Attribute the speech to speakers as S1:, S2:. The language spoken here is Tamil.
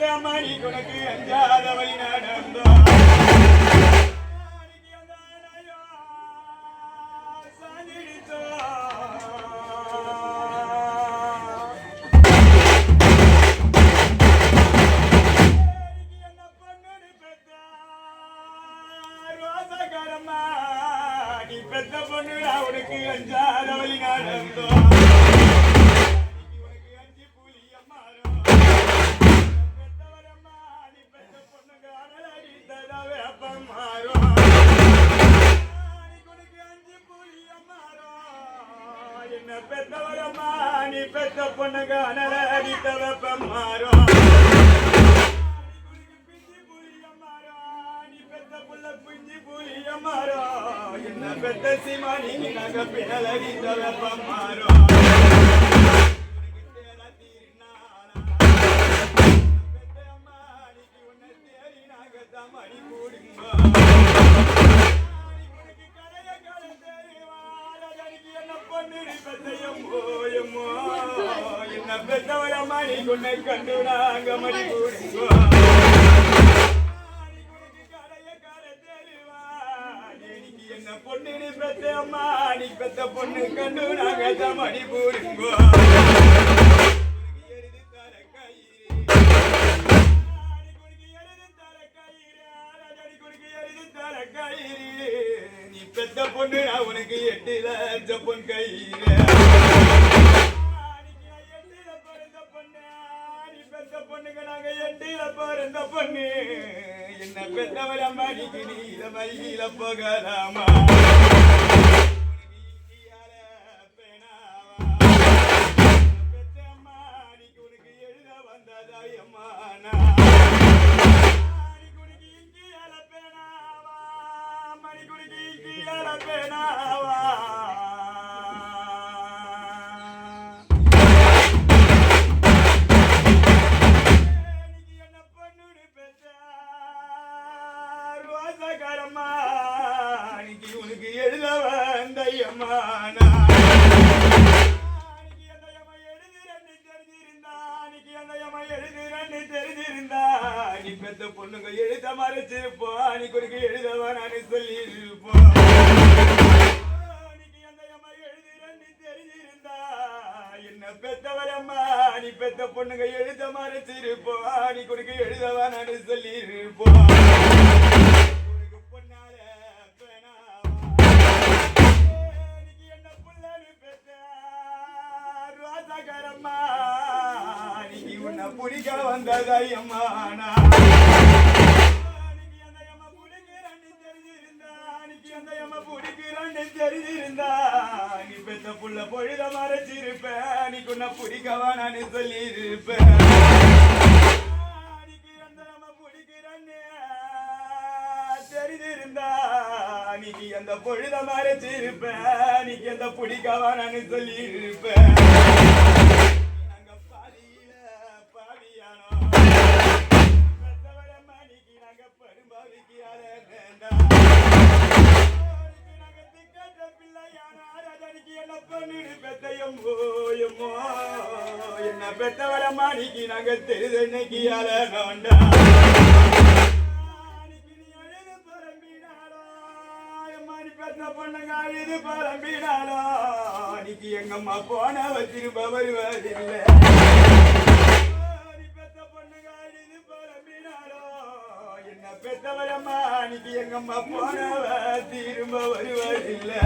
S1: என்ன பெற்ற மணி உனக்கு அஞ்சாத வழி நடந்தோ என்ன பெத்தவரம்மா நீ பெத்த பொண்ணுங்க அனலடி தவப்பம்மாரோ என்ன பெத்த சிமானி நாங்க பின்னலடி தவப்பம்மாரோ என்ன பெத்தவர மணி கொண்டை கண்டு நாங்க மணி என்ன பொண்ணு நீ பெத்த அம்மா நீ பெத்த பொண்ணு கண்டு நாங்க மணி கூடுங்கோ நீ பெத்த பொண்ணு நான் உனக்கு எட்டு லட்ச பொன் பொண்ணுங்க நாங்க எட்டில பிறந்த பொண்ணு. என்ன பெத்தவரம் மணிக்கு இத மயில போகலாமா? காரம்மா இன்னைக்கு உனக்கு எழுத வந்த எம்மா நான். அந்த தெரிஞ்சிருந்தா, நீ பெத்த பொண்ணுங்க எழுத மறைச்சிருப்போம் அன்னைக்கு உனக்கு எழுதவா நான் சொல்லி இருப்போம் தெரிஞ்சிருந்தா, என்ன பெத்தவரம்மா நீ பெத்த பொண்ணுங்க எழுத மறைச்சிருப்போம் நீ கொடுக்க எழுதவா நான் சொல்லியிருப்போம் இன்னைக்கு உன்னை பிடிக்க தெரிஞ்சிருந்தா, நீ பெத்த புள்ள பொழுத மறைச்சிருப்பேன் நீ உன்னை பிடிக்கவா நான் சொல்லியிருப்பேன் இன்னைக்கு அந்த தெரிஞ்சிருந்தா, பொழுத மறைச்சிருப்பேன் நீக்கு அந்த பிடிக்கவா நான் சொல்லியிருப்பேன் என்ன பெத்தவர மணிக்கு நாங்க தெருதன்னைக்கு அழ வேண்டாம். அன்னைக்கு நீ அன்னைக்கு எங்கம்மா போனவ திரும்ப வருவதில்லை பெத்தவரம்மா நீ எங்கம்மா போனவ திரும்ப வருவதில்லை.